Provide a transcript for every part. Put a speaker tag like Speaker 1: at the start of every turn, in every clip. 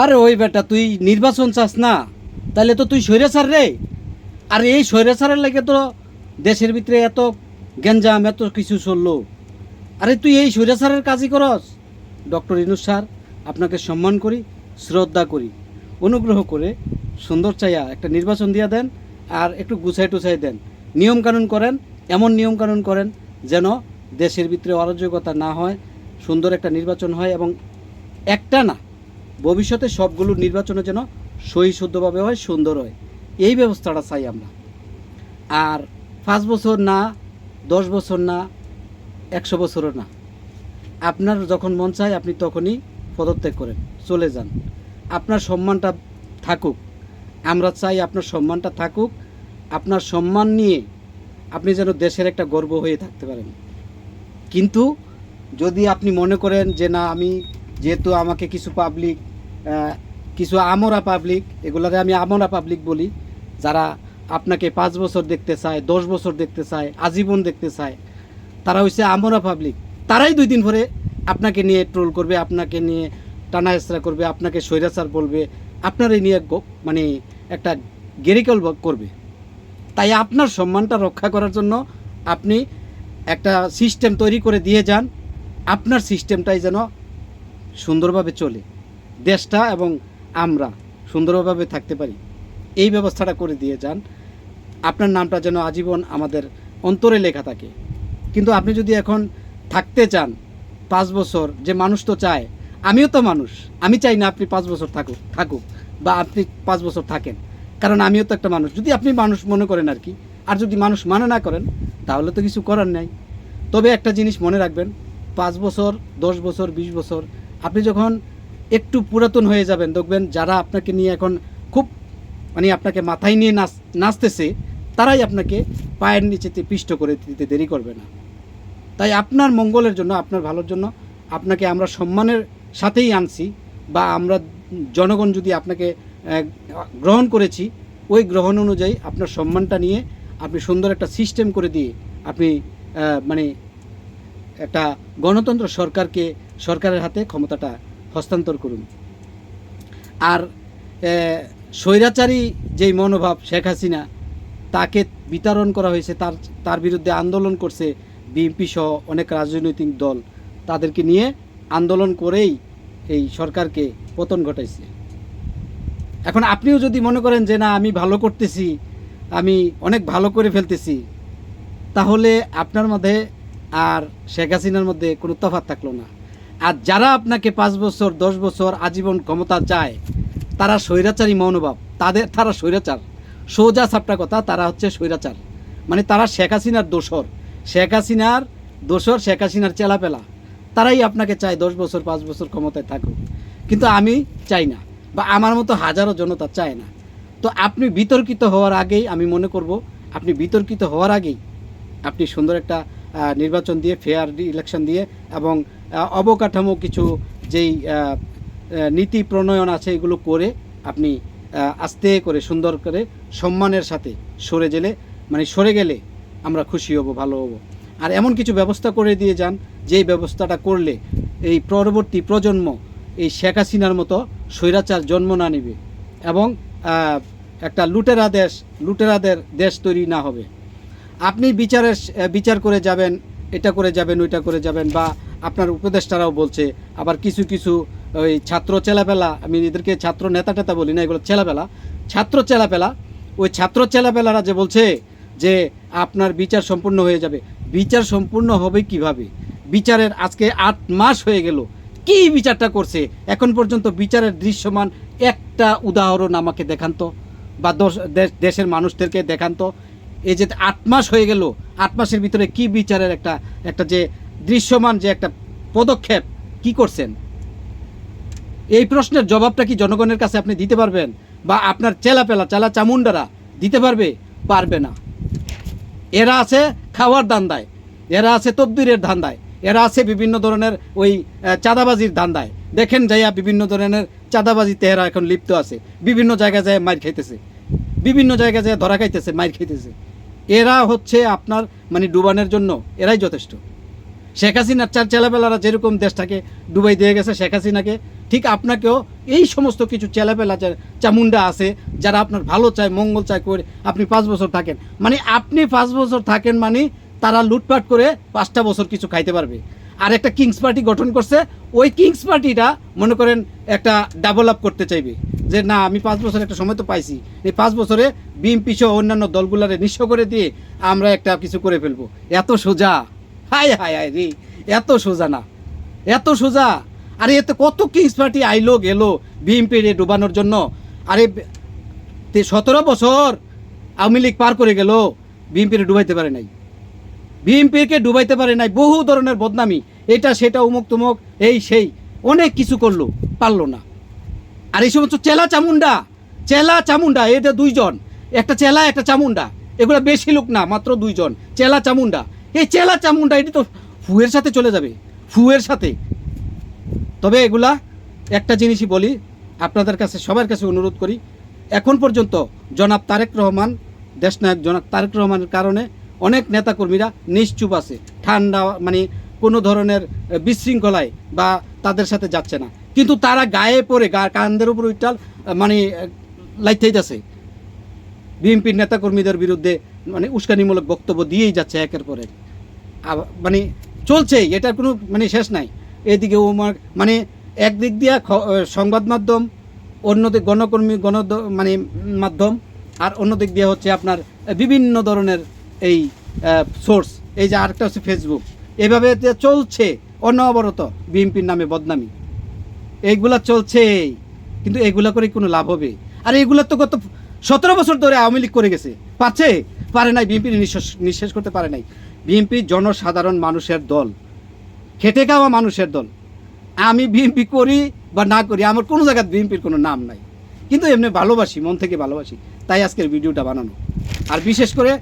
Speaker 1: আরে ওই বেটা, তুই নির্বাচন চাস না, তাহলে তো তুই স্বৈরাচার রে। আর এই স্বৈরাচারের লাগে তো দেশের ভিতরে এত গেঞ্জাম এত কিছু চলল। আরে তুই এই স্বৈরাচারের কাজই করস। ডক্টর ইনু স্যার, আপনাকে সম্মান করি, শ্রদ্ধা করি। অনুগ্রহ করে সুন্দর চাইয়া একটা নির্বাচন দিয়া দেন আর একটু গুছাই টুছাই দেন। নিয়মকানুন করেন, এমন নিয়মকানুন করেন যেন দেশের ভিতরে অরাজকতা না হয়, সুন্দর একটা নির্বাচন হয় এবং একটা না ভবিষ্যতে সবগুলো নির্বাচনে যেন সহি শুদ্ধভাবে হয়, সুন্দর হয়। এই ব্যবস্থাটা চাই আমরা। আর পাঁচ বছর না, দশ বছর না, একশো বছরও না। আপনার যখন মন চায়, আপনি তখনই পদত্যাগ করেন, চলে যান। আপনার সম্মানটা থাকুক। আমরা চাই আপনার সম্মানটা থাকুক। আপনার সম্মান নিয়ে আপনি যেন দেশের একটা গর্ব হয়ে থাকতে পারেন। কিন্তু যদি আপনি মনে করেন যে, না, আমি যেহেতু আমাকে কিছু পাবলিক কিছু আমরা পাবলিক এগুলারে আমি আমরা পাবলিক বলি, যারা আপনাকে পাঁচ বছর দেখতে চায়, দশ বছর দেখতে চায়, আজীবন দেখতে চায়, তারা হচ্ছে আমরা পাবলিক তারাই দুই দিন পরে আপনাকে নিয়ে ট্রোল করবে, আপনাকে নিয়ে টানা এসরা করবে, আপনাকে স্বৈরাচার বলবে, আপনারই নিয়ে মানে একটা গেরিকল করবে। তাই আপনার সম্মানটা রক্ষা করার জন্য আপনি একটা সিস্টেম তৈরি করে দিয়ে যান, আপনার সিস্টেমটাই যেন সুন্দরভাবে চলে। দেশটা এবং আমরা সুন্দরভাবে থাকতে পারি। এই ব্যবস্থাটা করে দিয়ে যান। আপনার নামটা যেন আজীবন আমাদের অন্তরে লেখা থাকে। কিন্তু আপনি যদি এখন থাকতে চান পাঁচ বছর, যে মানুষ তো চায়, আমিও তো মানুষ, আমি চাই না আপনি পাঁচ বছর থাকুক থাকুক বা আপনি পাঁচ বছর থাকেন। কারণ আমিও তো একটা মানুষ। যদি আপনি মানুষ মনে করেন আর কি, আর যদি মানুষ মানে না করেন, তাহলে তো কিছু করার নাই। তবে একটা জিনিস মনে রাখবেন, পাঁচ বছর, দশ বছর, বিশ বছর, আপনি যখন একটু পুরাতন হয়ে যাবেন। দেখবেন যারা আপনাকে নিয়ে এখন খুব মানে আপনাকে মাথায় নিয়ে নাচ নাচতেছে, তারাই আপনাকে পায়ের নিচেতে পিষ্ট করে দিতে দেরি করবে না। তাই আপনার মঙ্গলের জন্য, আপনার ভালোর জন্য আপনাকে আমরা সম্মানের সাথেই আনছি বা আমরা জনগণ যদি আপনাকে গ্রহণ করেছি, ওই গ্রহণ অনুযায়ী আপনার সম্মানটা নিয়ে আপনি সুন্দর একটা সিস্টেম করে দিয়ে আপনি মানে একটা গণতন্ত্র সরকারকে, সরকারের হাতে ক্ষমতাটা হস্তান্তর করুন। আর স্বৈরাচারী যেই মনোভাব শেখ হাসিনা, তাকে বিতরণ করা হয়েছে, তার তার বিরুদ্ধে আন্দোলন করছে বিএনপি সহ অনেক রাজনৈতিক দল। তাদেরকে নিয়ে আন্দোলন করেই এই সরকারকে পতন ঘটাইছে। এখন আপনিও যদি মনে করেন যে, না, আমি ভালো করতেছি, আমি অনেক ভালো করে ফেলতেছি, তাহলে আপনার মধ্যে আর শেখ হাসিনার মধ্যে কোনো তফাৎ থাকল না। আর যারা আপনাকে পাঁচ বছর, দশ বছর আজীবন ক্ষমতা চায়, তারা স্বৈরাচারী মনোভাব। তাদের, তারা স্বৈরাচার। সোজা সাপটা কথা, তারা হচ্ছে স্বৈরাচার। মানে তারা শেখ হাসিনার দোসর শেখ হাসিনার দোসর শেখ হাসিনার চেলাপেলা। তারাই আপনাকে চায় দশ বছর, পাঁচ বছর ক্ষমতায় থাকুক। কিন্তু আমি চাই না, বা আমার মতো হাজারো জনতা চায় না। তো আপনি বিতর্কিত হওয়ার আগেই আমি মনে করব, আপনি বিতর্কিত হওয়ার আগেই আপনি সুন্দর একটা নির্বাচন দিয়ে ফেয়ার ইলেকশন দিয়ে এবং অবকাঠামো কিছু যেই নীতি প্রণয়ন আছে এগুলো করে আপনি আস্তে করে, সুন্দর করে সম্মানের সাথে সরে গেলে মানে সরে গেলে আমরা খুশি হব, ভালো হব। আর এমন কিছু ব্যবস্থা করে দিয়ে যান, যেই ব্যবস্থাটা করলে এই পরবর্তী প্রজন্ম এই শেখ হাসিনার মতো স্বৈরাচার জন্ম না নেবে এবং একটা লুটেরা দেশ, লুটেরাদের দেশ তৈরি না হবে। আপনি বিচারের বিচার করে যাবেন, এটা করে যাবেন, ওইটা করে যাবেন, বা আপনার উপদেষ্টারাও বলছে, আবার কিছু কিছু ওই ছাত্র চেলাপেলা, আমি এদেরকে ছাত্র নেতা টেতা বলি না, এগুলো চেলাপেলা, ছাত্র চেলাপেলা, ওই ছাত্র চেলাপেলারা যে বলছে যে আপনার বিচার সম্পূর্ণ হয়ে যাবে। বিচার সম্পূর্ণ হবে কীভাবে? বিচারের আজকে আট মাস হয়ে গেল, কি বিচারটা করছে? এখন পর্যন্ত বিচারের দৃশ্যমান একটা উদাহরণ আমাকে দেখান তো, বা দেশ- দেশের মানুষদেরকে দেখান তো এই যে আট মাস হয়ে গেল, আট মাসের ভিতরে কি বিচারের একটা একটা যে দৃশ্যমান যে একটা পদক্ষেপ, কি করছেন? এই প্রশ্নের জবাবটা কি জনগণের কাছে আপনি দিতে পারবেন? বা আপনার চেলাপেলা চেলা চামুন্ডারা দিতে পারবে পারবে না? এরা আছে খাওয়ার ধান্দায়, এরা আছে তবদিরের ধান্দায়, এরা আছে বিভিন্ন ধরনের ওই চাঁদাবাজির ধান্দায়। দেখেন যাইয়া বিভিন্ন ধরনের চাঁদাবাজিতে এরা এখন লিপ্ত আছে। বিভিন্ন জায়গায় যায় মার খাইতেছে। বিভিন্ন জায়গায় যায় ধরা খাইতেছে মার খাইতেছে। এরা হচ্ছে আপনার মানে ডুবানোর জন্য, এরাই যথেষ্ট। শেখ হাসিনার চার চেলাপেলারা যেরকম দেশটাকে ডুবাই দিয়ে গেছে শেখ হাসিনাকে, ঠিক আপনাকেও এই সমস্ত কিছু চেলাপেলা চা- চামুন্ডা আছে, যারা আপনার ভালো চায়, মঙ্গল চায় করে আপনি পাঁচ বছর থাকেন। মানে আপনি পাঁচ বছর থাকেন মানে তারা লুটপাট করে পাঁচটা বছর কিছু খাইতে পারবে। আর একটা কিংস পার্টি গঠন করছে, ওই কিংস পার্টিটা মনে করেন একটা ডেভেলপ করতে চাইবে। যে না, আমি পাঁচ বছর একটা সময় তো পাইছি। এই পাঁচ বছরে বিএমপি সহ অন্যান্য দলগুলারে নিঃস্ব করে দিয়ে আমরা একটা কিছু করে ফেলব। এত সোজা। হায় হায় হায় রে, এত সোজা না। এত সোজা। আরে, এতে কত কিংস পার্টি আইলো, গেলো বিএমপি রে ডুবানোর জন্য? আরে সতেরো বছর আওয়ামী লীগ পার করে গেল বিএনপি রে ডুবাইতে পারে নাই। বিএনপিকে ডুবাইতে পারে নাই, বহু ধরনের বদনামি। এটা, সেটা, উমুক, তুমুক, এই, সেই। অনেক কিছু করল, পারল না। আর এই সমস্ত চেলা চামুন্ডা চেলা চামুন্ডা এটা দুইজন, একটা চেলা, একটা চামুন্ডা এগুলো বেশি লোক না, মাত্র দুইজন, চেলা চামুন্ডা এই চেলা চামুন্ডা এটি তো ফুয়ের সাথে চলে যাবে, ফুয়ের সাথে। তবে এগুলা একটা জিনিসই বলি, আপনাদের কাছে, সবার কাছে অনুরোধ করি, এখন পর্যন্ত জনাব তারেক রহমান, দেশনায়ক জনাব তারেক রহমানের কারণে অনেক নেতাকর্মীরা নিশ্চুপ আছে। ঠান্ডা মানে কোনো ধরনের বিশৃঙ্খলায় বা তাদের সাথে যাচ্ছে না। কিন্তু তারা গায়ে পড়ে, গা কান্দের উপর উইটাল মানে লাইতেই যাচ্ছে বিএনপির নেতাকর্মীদের বিরুদ্ধে মানে উস্কানিমূলক বক্তব্য দিয়েই যাচ্ছে একের পরে মানে চলছেই, এটার কোনো মানে শেষ নাই। এদিকে ও মানে একদিক দিয়ে সংবাদ মাধ্যম অন্যদিক গণকর্মী গণ মানে মাধ্যম, আর অন্যদিক দিয়ে হচ্ছে আপনার বিভিন্ন ধরনের এই সোর্স। এই যে আরেকটা হচ্ছে ফেসবুক এভাবে চলছে অনবরত বিএনপির নামে বদনামি। এইগুলা চলছে কিন্তু এগুলা করে কোনো লাভ হবে? আর এগুলা তো গত সতেরো বছর ধরে আওয়ামী লীগ করে গেছে। পারছে পারে নাই, বিএনপি নিঃশেষ করতে পারে নাই। বিএনপি জনসাধারণ মানুষের দল, খেটে খাওয়া মানুষের দল। আমি বিএনপি করি বা না করি, আমার কোনো জায়গায় বিএনপির কোনো নাম নাই। কিন্তু এমনি ভালোবাসি, মন থেকে ভালোবাসি, তাই আজকের ভিডিওটা বানানো। আর বিশেষ করে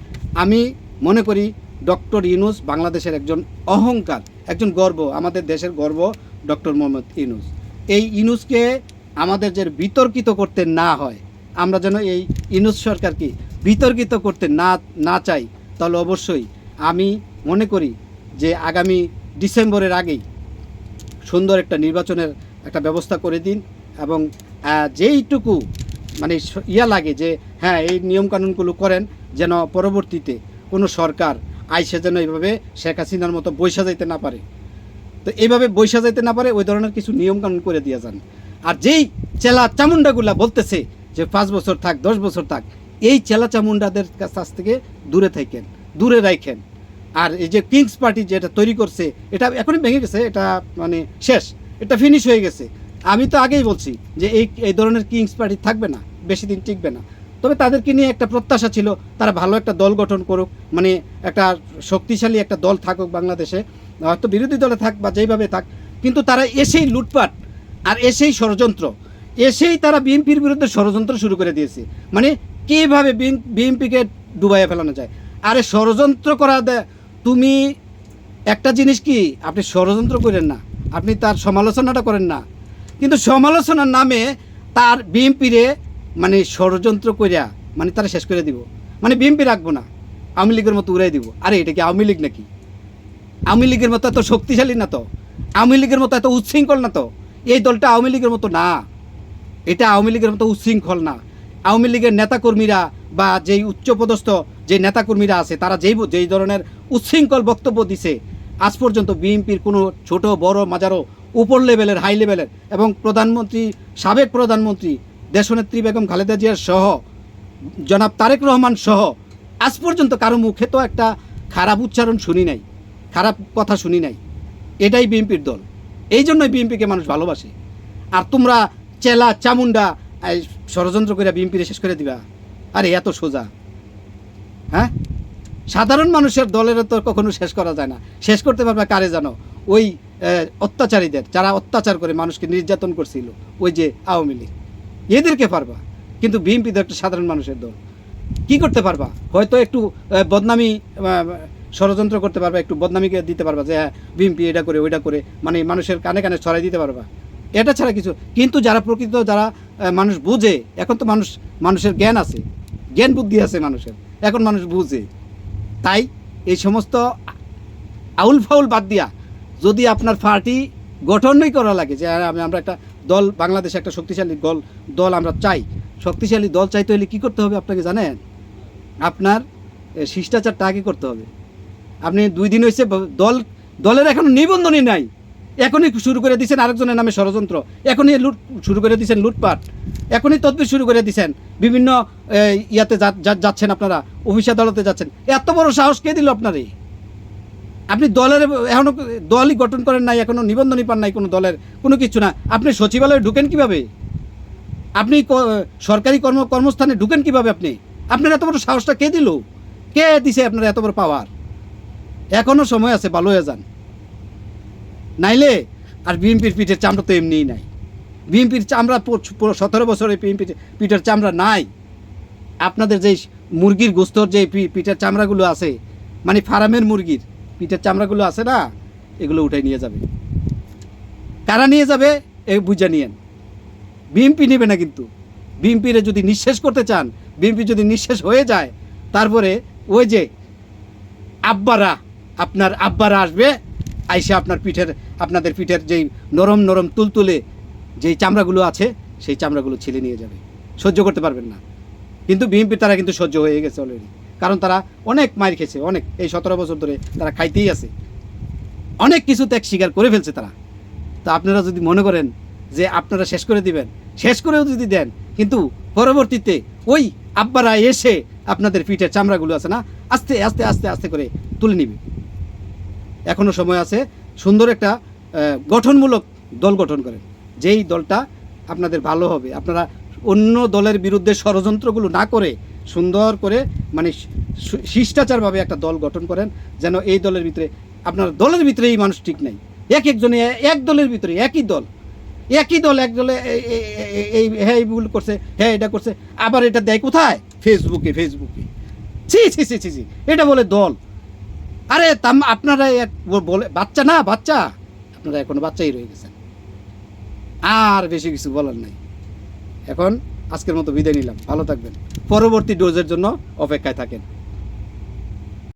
Speaker 1: আমি মনে করি ডক্টর ইউনুস বাংলাদেশের একজন অহংকার, একজন গর্ব, আমাদের দেশের গর্ব ডক্টর মোহাম্মদ ইউনুস। এই ইউনুসকে আমাদের যে বিতর্কিত করতে না হয়, আমরা যেন এই ইউনুস সরকারকে বিতর্কিত করতে না না চাই, তাহলে অবশ্যই আমি মনে করি যে আগামী ডিসেম্বরের আগেই সুন্দর একটা নির্বাচনের একটা ব্যবস্থা করে দিন এবং যেইটুকু মানে ইয়া লাগে যে হ্যাঁ এই নিয়মকানুনগুলো করেন যেন পরবর্তীতে কোনো সরকার আইসে যেন এইভাবে শেখ হাসিনার মতো বৈশা যাইতে না পারে। তো এইভাবে বৈশা যাইতে না পারে, ওই ধরনের কিছু নিয়মকানুন করে দিয়ে যান। আর যেই চেলা চামুন্ডাগুলা বলতেছে যে পাঁচ বছর থাক, দশ বছর থাক, এই চেলা চামুন্ডাদের কাছ কাছ থেকে দূরে থাকেন, দূরে রাখেন। আর এই যে কিংস পার্টি যেটা তৈরি করছে, এটা এখনই ভেঙে গেছে, এটা মানে শেষ, এটা ফিনিশ হয়ে গেছে। আমি তো আগেই বলছি যে এই এই ধরনের কিংস পার্টি থাকবে না, বেশি দিন টিকবে না। তবে তাদেরকে নিয়ে একটা প্রত্যাশা ছিল, তারা ভালো একটা দল গঠন করুক মানে একটা শক্তিশালী একটা দল থাকুক বাংলাদেশে, হয়তো বিরোধী দলে থাক বা যেইভাবে থাক, কিন্তু তারা এসেই লুটপাট আর এসেই ষড়যন্ত্র, এসেই তারা বিএনপির বিরুদ্ধে ষড়যন্ত্র শুরু করে দিয়েছে। মানে কীভাবে বিএনপিকে ডুবাইয়ে ফেলানো যায়? আরে ষড়যন্ত্র করা তুমি একটা জিনিস কি, আপনি ষড়যন্ত্র করেন না, আপনি তার সমালোচনাটা করেন না। কিন্তু সমালোচনার নামে তার বিএনপিরে মানে ষড়যন্ত্র করিয়া মানে তারা শেষ করে দিব। মানে বিএনপি রাখব না, আওয়ামী লীগের মতো উড়াই দিব। আরে, এটা কি আওয়ামী লীগ নাকি? আওয়ামী লীগের মতো এত শক্তিশালী না তো? আওয়ামী লীগের মতো এত উচ্ছৃঙ্খল না তো? এই দলটা আওয়ামী লীগের মতো না। এটা আওয়ামী লীগের মতো উচ্ছৃঙ্খল না। আওয়ামী লীগের নেতাকর্মীরা বা যেই উচ্চপদস্থ যে নেতাকর্মীরা আছে, তারা যেই যেই ধরনের উচ্ছৃঙ্খল বক্তব্য দিছে, আজ পর্যন্ত বিএনপির কোনো ছোট, বড় মাজারো উপর লেভেলের, হাই লেভেলের এবং প্রধানমন্ত্রী, সাবেক প্রধানমন্ত্রী দেশনেত্রী বেগম খালেদা জিয়ার সহ, জনাব তারেক রহমান সহ, আজ পর্যন্ত কারও মুখে তো একটা খারাপ উচ্চারণ শুনি নাই, খারাপ কথা শুনি নাই। এটাই বিএনপির দল। এই জন্যই বিএনপিকে মানুষ ভালোবাসে। আর তোমরা চেলা চামুন্ডা ষড়যন্ত্র করে বিএনপিরে শেষ করে দিবা। আরে, এত সোজা। হ্যাঁ? সাধারণ মানুষের দলের তো কখনো শেষ করা যায় না। শেষ করতে পারবে কারে জানো? ওই অত্যাচারীদের, যারা অত্যাচার করে মানুষকে নির্যাতন করছিল, ওই যে আওয়ামী লীগ। এদেরকে পারবা। কিন্তু বিএনপি তো একটা সাধারণ মানুষের দল। কি করতে পারবা? হয়তো একটু বদনামি ষড়যন্ত্র করতে পারবা একটু বদনামিকে দিতে পারবা যে হ্যাঁ বিএনপি এটা করে ওইটা করে মানে মানুষের কানে কানে ছড়াই দিতে পারবা। এটা ছাড়া কিছু কিন্তু যারা প্রকৃত যারা মানুষ বুঝে এখন তো মানুষ মানুষের জ্ঞান আছে। জ্ঞান বুদ্ধি আছে মানুষের। এখন মানুষ বুঝে। তাই এই সমস্ত আউল ফাউল বাদ দিয়া যদি আপনার পার্টি গঠনই করা লাগে যে হ্যাঁ, আমরা একটা দল, বাংলাদেশে একটা শক্তিশালী দল দল আমরা চাই। শক্তিশালী দল চাইতে হলে কী করতে হবে আপনাকে জানেন? আপনার শিষ্টাচারটা আগে করতে হবে। আপনি দুই দিন হয়েছে দল, দলের এখনও নিবন্ধনই নাই। এখনই শুরু করে দিয়েছেন আরেকজনের নামে ষড়যন্ত্র। এখনই লুট, শুরু করে দিয়েছেন লুটপাট। এখনই তদবির শুরু করে দিয়েছেন বিভিন্ন ইয়াতে যাচ্ছেন আপনারা, অফিস আদালতে যাচ্ছেন। এত বড় সাহস কে দিল আপনারে? আপনি দলের, এখনও দলই গঠন করেন নাই, এখনও নিবন্ধনই পান নাই কোনো দলের, কোনো কিছু না। আপনি সচিবালয়ে ঢুকেন কীভাবে? আপনি সরকারি কর্ম, কর্মস্থানে ঢুকেন কীভাবে আপনি? আপনার এত বড় সাহসটা কে দিল? কে দিছে আপনার এত বড় পাওয়ার? এখনও সময় আছে, ভালো হয়ে যান। নাইলে, আর বিএনপির পিঠের চামড়া তো এমনিই নাই। বিএনপির চামড়া সতেরো বছরে বিএনপির পিঠের চামড়া নাই। আপনাদের যে মুরগির গোস্তর যে পিঠের চামড়াগুলো আছে মানে ফার্মের মুরগির পিঠের চামড়াগুলো আছে না, এগুলো উঠে নিয়ে যাবে। কারা নিয়ে যাবে? এ বুঝে নিয়েন। বিএমপি নেবে না কিন্তু। বিএমপিরে যদি নিঃশেষ করতে চান, বিএমপি যদি নিঃশেষ হয়ে যায়, তারপরে ওই যে আব্বারা, আপনার আব্বারা আসবে, আইসে আপনার পিঠের, আপনাদের পিঠের যেই নরম নরম তুলতুলে যেই চামড়াগুলো আছে, সেই চামড়াগুলো ছিলে নিয়ে যাবে। সহ্য করতে পারবেন না। কিন্তু বিএনপি তারা কিন্তু সহ্য হয়ে গেছে অলরেডি কারণ তারা অনেক মার খেয়েছে, অনেক। এই সতেরো বছর ধরে তারা খাইতেই আছে। অনেক কিছু ত্যাগ স্বীকার করে ফেলছে তারা। তা আপনারা যদি মনে করেন যে আপনারা শেষ করে দিবেন, শেষ করেও যদি দেন, কিন্তু পরবর্তীতে ওই আব্বারা এসে আপনাদের পিঠের চামড়াগুলো আছে না, আস্তে আস্তে আস্তে আস্তে করে তুলে নিবে। এখনও সময় আছে সুন্দর একটা গঠনমূলক দল গঠন করেন। যেই দলটা আপনাদের ভালো হবে, আপনারা অন্য দলের বিরুদ্ধে ষড়যন্ত্রগুলো না করে সুন্দর করে মানে শিষ্টাচারভাবে একটা দল গঠন করেন যেন এই দলের ভিতরে আপনার দলের ভিতরে এই মানুষ ঠিক নাই। এক একজনে এক দলের ভিতরে একই দল। একই দল এক দলে এই- হ্যাঁ এইগুলো করছে হ্যাঁ এটা করছে আবার এটা দেয় কোথায়? ফেসবুকে ফেসবুকে। ছি ছি ছি ছি ছি এটা বলে দল। আরে তাম আপনারা এক বলে বাচ্চা না বাচ্চা। আপনারা এখনও বাচ্চাই রয়ে গেছেন। আর বেশি কিছু বলার নাই। এখন আজকের মতো বিদায় নিলাম। ভালো থাকবেন। পরবর্তী ডোজের জন্য অপেক্ষায় থাকেন।